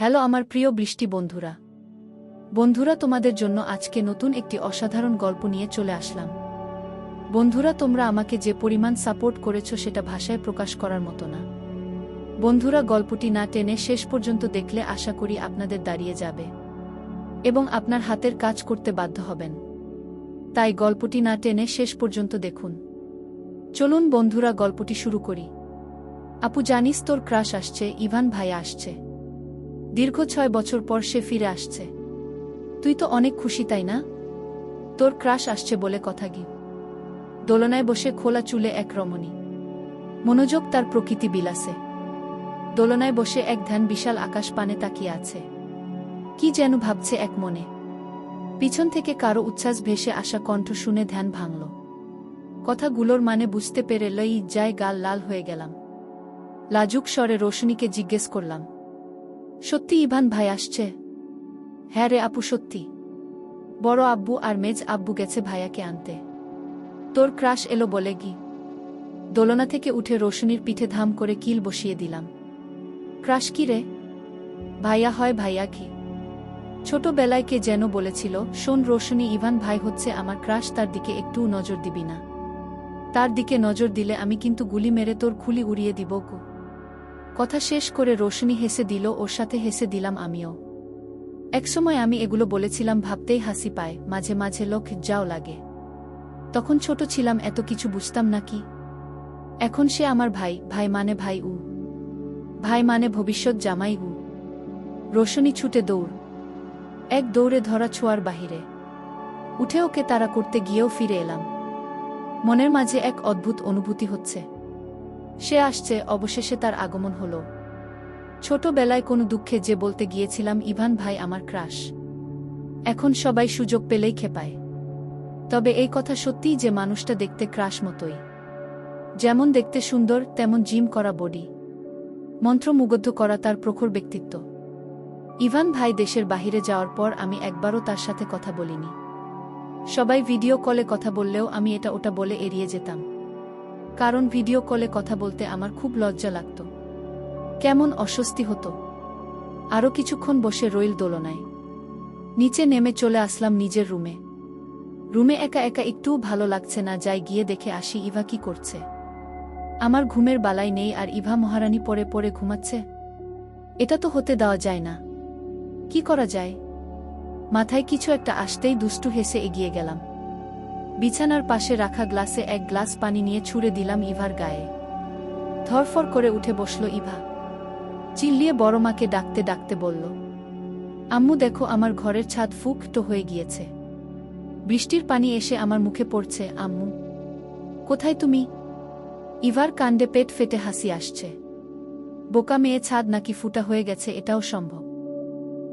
Hello আমার প্রিয় বৃষ্টি বন্ধুরা। বন্ধুরা, তোমাদের জন্য আজকে নতুন একটি অসাধারণ গল্প নিয়ে চলে আসলাম। বন্ধুরা, তোমরা আমাকে যে পরিমাণ সাপোর্ট করেছ সেটা ভাষায় প্রকাশ করার মতো না। বন্ধুরা, গল্পটি না টেনে শেষ পর্যন্ত দেখলে আশা করি আপনাদের দাঁড়িয়ে যাবে এবং আপনার হাতের কাজ করতে বাধ্য হবেন। তাই গল্পটি না টেনে শেষ পর্যন্ত দেখুন। চলুন বন্ধুরা, গল্পটি শুরু করি। আপু জানিস তোর ক্রাশ আসছে, ইভান ভাই আসছে। দীর্ঘ ছয় বছর পর সে ফিরে আসছে। তুই তো অনেক খুশি, তাই না? তোর ক্রাশ আসছে বলে কথা গি দোলনায় বসে খোলা চুলে এক রমণী। মনোযোগ তার প্রকৃতি বিলাসে। দোলনায় বসে এক ধ্যান বিশাল আকাশ পানে তাকিয়ে আছে। কি যেন ভাবছে এক মনে। পিছন থেকে কারও উচ্ছ্বাস ভেসে আসা কণ্ঠ শুনে ধ্যান ভাঙল। কথাগুলোর মানে বুঝতে পেরে লই যায় গাল লাল হয়ে গেলাম। লাজুক স্বরে রোশনীকে জিজ্ঞেস করলাম সত্যি ইভান ভাই আসছে? হ্যাঁ রে আপু, সত্যি। বড় আব্বু আর মেজ আব্বু গেছে ভাইয়াকে আনতে। তোর ক্রাশ এলো বলে গি। দোলনা থেকে উঠে রোশনীর পিঠে ধাম করে কিল বসিয়ে দিলাম। ক্রাশ কি রে? ভাইয়া হয় ভাইয়া কি? ছোটবেলায় কে যেন বলেছিল, শোন রোশনী, ইভান ভাই হচ্ছে আমার ক্রাশ, তার দিকে একটু নজর দিবি না। তার দিকে নজর দিলে আমি কিন্তু গুলি মেরে তোর খুলি উড়িয়ে দিব গো। কথা শেষ করে রোশনী হেসে দিল, ওর সাথে হেসে দিলাম আমিও। একসময় আমি এগুলো বলেছিলাম, ভাবতেই হাসি পায়, মাঝে মাঝে লোক যাও লাগে। তখন ছোট ছিলাম, এত কিছু বুঝতাম না কি? এখন সে আমার ভাই ভাই মানে ভাই উ। ভাই মানে ভবিষ্যৎ জামাই উ। রোশনী ছুটে দৌড়। এক দৌড়ে ধরা ছোঁয়ার বাহিরে। উঠে ওকে তারা করতে গিয়েও ফিরে এলাম। মনের মাঝে এক অদ্ভুত অনুভূতি হচ্ছে। সে আসছে, অবশেষে তার আগমন হল। ছোটবেলায় কোনো দুঃখে যে বলতে গিয়েছিলাম, ইভান ভাই, আমার ক্রাশ। এখন সবাই সুযোগ পেলেই খেপায়। তবে এই কথা সত্যিই যে মানুষটা দেখতে ক্রাশ মতোই। যেমন দেখতে সুন্দর, তেমন জিম করা বডি। মন্ত্রমুগ্ধ করা তার প্রখর ব্যক্তিত্ব। ইভান ভাই দেশের বাহিরে যাওয়ার পর আমি একবারও তার সাথে কথা বলিনি। সবাই ভিডিও কলে কথা বললেও আমি এটা ওটা বলে এড়িয়ে যেতাম। কারণ ভিডিও কলে কথা বলতে আমার খুব লজ্জা লাগত। কেমন অস্বস্তি হতো। আরও কিছুক্ষণ বসে রইল দোলনায়। নিচে নেমে চলে আসলাম নিজের রুমে। রুমে একা একা একটুও ভালো লাগছে না, যাই গিয়ে দেখে আসি ইভা কি করছে। আমার ঘুমের বালাই নেই আর ইভা মহারানী পরে পরে ঘুমাচ্ছে। এটা তো হতে দেওয়া যায় না। কি করা যায়? মাথায় কিছু একটা আসতেই দুষ্টু হেসে এগিয়ে গেলাম। বিছানার পাশে রাখা গ্লাসে এক গ্লাস পানি নিয়ে ছুঁড়ে দিলাম ইভার গায়ে। ধরফর করে উঠে বসল ইভা। চিল্লিয়ে বড় মাকে ডাকতে ডাকতে বলল, আম্মু দেখো আমার ঘরের ছাদ ফুকটো হয়ে গিয়েছে। বৃষ্টির পানি এসে আমার মুখে পড়ছে, আম্মু। কোথায় তুমি? ইভার কাণ্ডে পেট ফেটে হাসি আসছে। বোকা মেয়ে ছাদ নাকি ফুটা হয়ে গেছে, এটাও সম্ভব।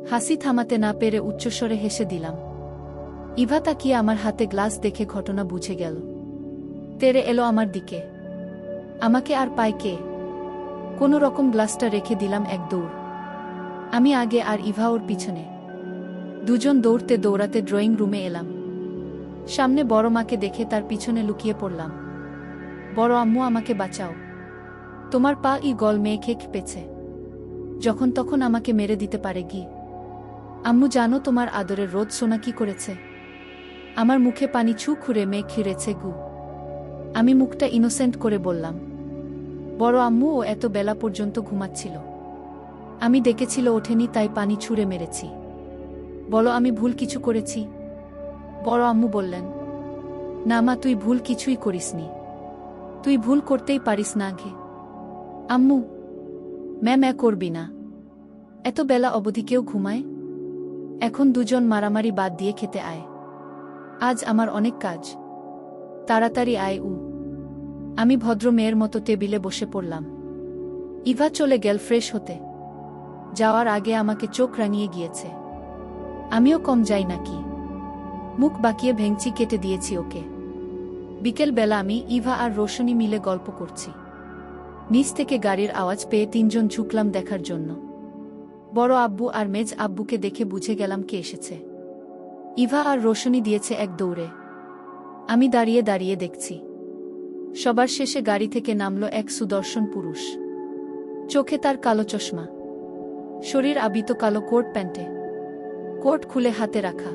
হাসি থামাতে না পেরে উচ্চস্বরে হেসে দিলাম ইভা তাকিয়ে আমার হাতে গ্লাস দেখে ঘটনা বুঝে গেল। তেরে এলো আমার দিকে। আমাকে আর পায় কে? কোনো রকম গ্লাসটা রেখে দিলাম এক দৌড়। আমি আগে আর ইভা ওর পিছনে। দুজন দৌড়তে দৌড়াতে ড্রয়িং রুমে এলাম। সামনে বড় মাকে দেখে তার পিছনে লুকিয়ে পড়লাম। বড় আম্মু, আমাকে বাঁচাও। তোমার পা ই গল মেয়ে খেক পেছে। যখন তখন আমাকে মেরে দিতে পারে গি। আম্মু, জানো তোমার আদরের রোদ সোনা কি করেছে? আমার মুখে পানি ছু খুঁড়ে মেয়ে খিরেছে গু। আমি মুখটা ইনোসেন্ট করে বললাম, বড় আম্মু ও এত বেলা পর্যন্ত ঘুমাচ্ছিল। আমি ডেকেছিল ওঠেনি, তাই পানি ছুঁড়ে মেরেছি। বলো, আমি ভুল কিছু করেছি? বড় আম্মু বললেন, না মা, তুই ভুল কিছুই করিসনি। তুই ভুল করতেই পারিস না ঘে আম্মু, ম্যাম, এ করবি না। এত বেলা অবধি কেউ ঘুমায়? এখন দুজন মারামারি বাদ দিয়ে খেতে আয়। আজ আমার অনেক কাজ। তাড়াতাড়ি আয় উ। আমি ভদ্র মেয়ের মতো টেবিলে বসে পড়লাম। ইভা চলে গেল ফ্রেশ হতে। যাওয়ার আগে আমাকে চোখ রাঙিয়ে গিয়েছে। আমিও কম যাই নাকি? মুখ বাকিয়ে ভেঙচি কেটে দিয়েছি ওকে। বিকেল বেলা আমি ইভা আর রোশনি মিলে গল্প করছি। নিচ থেকে গাড়ির আওয়াজ পেয়ে তিনজন ঝুঁকলাম দেখার জন্য। বড় আব্বু আর মেজ আব্বুকে দেখে বুঝে গেলাম কে এসেছে। ইভা আর রোশনি দিয়েছে এক দৌড়ে। আমি দাঁড়িয়ে দাঁড়িয়ে দেখছি। সবার শেষে গাড়ি থেকে নামল এক সুদর্শন পুরুষ। চোখে তার কালো চশমা। শরীর আবিত কালো কোট প্যান্টে। কোট খুলে হাতে রাখা।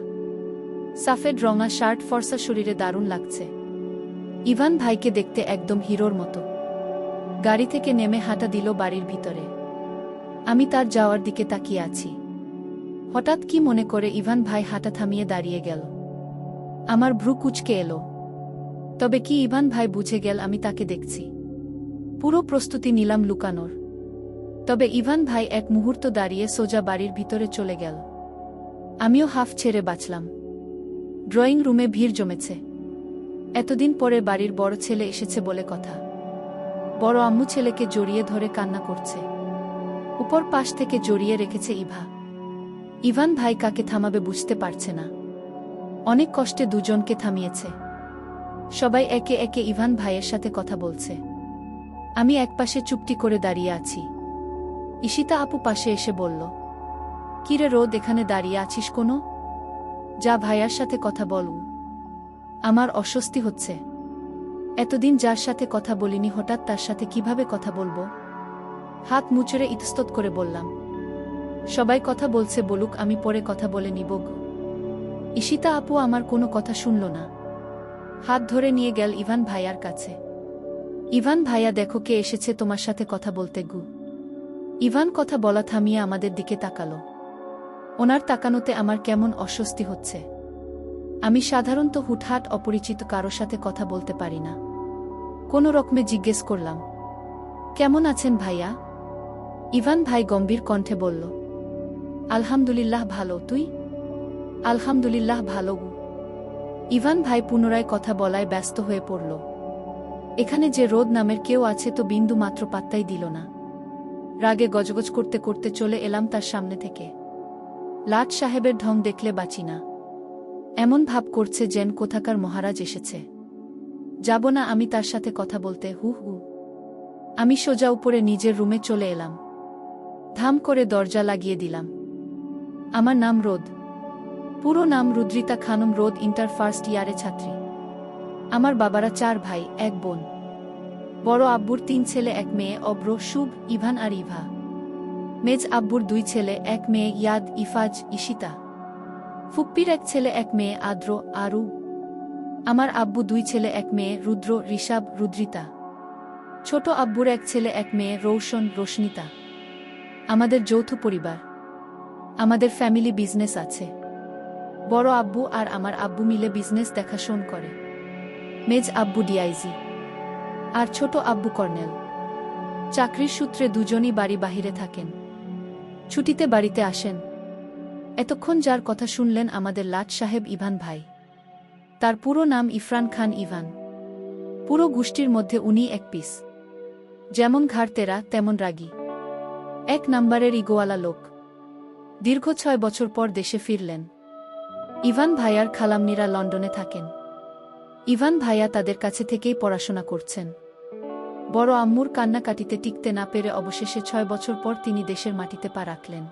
সাফেদ রঙা শার্ট ফর্সা শরীরে দারুণ লাগছে। ইভান ভাইকে দেখতে একদম হিরোর মতো। গাড়ি থেকে নেমে হাঁটা দিল বাড়ির ভিতরে। আমি তার যাওয়ার দিকে তাকিয়ে আছি। হঠাৎ কি মনে করে ইভান ভাই হাঁটা থামিয়ে দাঁড়িয়ে গেল। আমার ভ্রু কুচকে এলো। তবে কি ইভান ভাই বুঝে গেল আমি তাকে দেখছি। পুরো প্রস্তুতি নিলাম লুকানোর। তবে ইভান ভাই এক মুহূর্ত দাঁড়িয়ে সোজা বাড়ির ভিতরে চলে গেল। আমিও হাফ ছেড়ে বাঁচলাম। ড্রয়িং রুমে ভিড় জমেছে। এতদিন পরে বাড়ির বড় ছেলে এসেছে বলে কথা। বড় আম্মু ছেলেকে জড়িয়ে ধরে কান্না করছে। উপর পাশ থেকে জড়িয়ে রেখেছে ইভা। ইভান ভাই কাকে থামাবে বুঝতে পারছে না। অনেক কষ্টে দুজনকে থামিয়েছে। সবাই একে একে ইভান ভাইয়ের সাথে কথা বলছে। আমি একপাশে চুপটি করে দাঁড়িয়ে আছি। ঈশিতা আপু পাশে এসে বলল কিরে রোদ, এখানে দাঁড়িয়ে আছিস কোনো? যা ভাইয়ার সাথে কথা বলু। আমার অস্বস্তি হচ্ছে। এতদিন যার সাথে কথা বলিনি, হঠাৎ তার সাথে কীভাবে কথা বলব? হাত মুচড়ে ইতস্তত করে বললাম সবাই কথা বলছে বলুক, আমি পরে কথা বলে নিব। ঈশিতা আপু আমার কোনো কথা শুনল না। হাত ধরে নিয়ে গেল ইভান ভাইয়ার কাছে। ইভান ভাইয়া দেখো কে এসেছে তোমার সাথে কথা বলতে গু। ইভান কথা বলা থামিয়ে আমাদের দিকে তাকালো। ওনার তাকানোতে আমার কেমন অস্বস্তি হচ্ছে। আমি সাধারণত হুটহাট অপরিচিত কারও সাথে কথা বলতে পারি না। কোনো রকমে জিজ্ঞেস করলাম, কেমন আছেন ভাইয়া? ইভান ভাই গম্ভীর কণ্ঠে বলল আলহামদুলিল্লাহ ভালো, তুই? আলহামদুলিল্লাহ ভালো গু। ইভান ভাই পুনরায় কথা বলায় ব্যস্ত হয়ে পড়ল। এখানে যে রোদ নামের কেউ আছে তো বিন্দু মাত্র পাত্তাই দিল না। রাগে গজগজ করতে করতে চলে এলাম তার সামনে থেকে। লাট সাহেবের ঢং দেখলে বাঁচি না। এমন ভাব করছে যেন কোথাকার মহারাজ এসেছে। যাব না আমি তার সাথে কথা বলতে, হু হু। আমি সোজা উপরে নিজের রুমে চলে এলাম। ধাম করে দরজা লাগিয়ে দিলাম। আমার নাম রোদ। পুরো নাম রুদ্রিতা খানম রোদ ইন্টার ফার্স্ট ইয়ারে ছাত্রী। আমার বাবারা চার ভাই, এক বোন। বড় আব্বুর তিন ছেলে, এক মেয়ে, অব্র, শুভ, ইভান আর ইভা। মেজ আব্বুর দুই ছেলে, এক মেয়ে, ইয়াদ, ইফাজ ইশিতা ফুপ্পির এক ছেলে, এক মেয়ে, আদ্র, আরু। আমার আব্বু দুই ছেলে, এক মেয়ে, রুদ্র ঋষাব রুদ্রিতা। ছোট আব্বুর এক ছেলে, এক মেয়ে, রৌশন, রোশনিতা। আমাদের যৌথ পরিবার। আমাদের ফ্যামিলি বিজনেস আছে। বড় আব্বু আর আমার আব্বু মিলে বিজনেস দেখাশোন করে। মেজ আব্বু ডিআইজি। আর ছোট আব্বু কর্নেল। চাকরির সূত্রে দুজনই বাড়ি বাহিরে থাকেন। ছুটিতে বাড়িতে আসেন। এতক্ষণ যার কথা শুনলেন আমাদের লাট সাহেব ইভান ভাই। তার পুরো নাম ইফরান খান ইভান। পুরো গোষ্ঠীর মধ্যে উনি এক পিস। যেমন ঘাড়তেরা তেমন রাগী। এক নাম্বারের ইগোয়ালা লোক। দীর্ঘ ছয় বছর পর দেশে ফিরলেন। ইভান ভাইয়ার খালামনিরা লন্ডনে থাকেন। ইভান ভাইয়া তাদের কাছে থেকেই পড়াশোনা করছেন। বড় আম্মুর কান্নাকাটিতে টিকতে না পেরে অবশেষে ছয় বছর পর তিনি দেশের মাটিতে পা রাখলেন।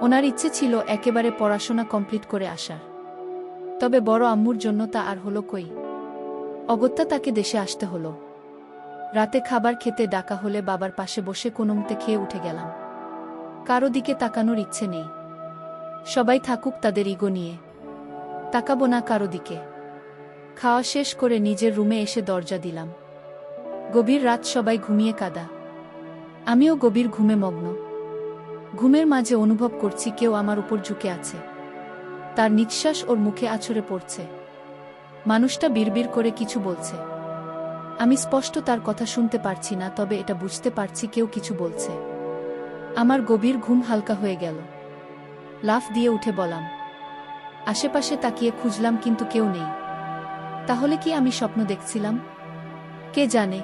ওনার ইচ্ছে ছিল একেবারে পড়াশোনা কমপ্লিট করে আসার। তবে বড় আম্মুর জন্য তা আর হলো কই? অগত্যা তাকে দেশে আসতে হলো। রাতে খাবার খেতে ডাকা হলে বাবার পাশে বসে কোনোমতে খেয়ে উঠে গেলাম। কারও দিকে তাকানোর ইচ্ছে নেই। সবাই থাকুক তাদের ইগো নিয়ে। তাকাবো না কারও দিকে। খাওয়া শেষ করে নিজের রুমে এসে দরজা দিলাম। গভীর রাত সবাই ঘুমিয়ে কাদা। আমিও গভীর ঘুমে মগ্ন। ঘুমের মাঝে অনুভব করছি কেউ আমার উপর ঝুঁকে আছে। তার নিঃশ্বাস ওর মুখে আছড়ে পড়ছে। মানুষটা বিড়বিড় করে কিছু বলছে। আমি স্পষ্ট তার কথা শুনতে পারছি না, তবে এটা বুঝতে পারছি কেউ কিছু বলছে। আমার গভীর ঘুম হালকা হয়ে গেল। লাফ দিয়ে উঠে বলাম আশেপাশে তাকিয়ে খুঁজলাম কিন্তু কেউ নেই। তাহলে কি আমি স্বপ্ন দেখছিলাম? কে জানে?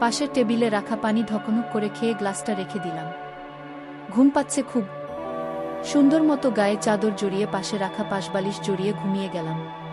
পাশের টেবিলে রাখা পানি ঢকনক করে খেয়ে গ্লাসটা রেখে দিলাম। ঘুম পাচ্ছে খুব। সুন্দর মতো গায়ে চাদর জড়িয়ে পাশে রাখা পাশবালিশ জড়িয়ে ঘুমিয়ে গেলাম।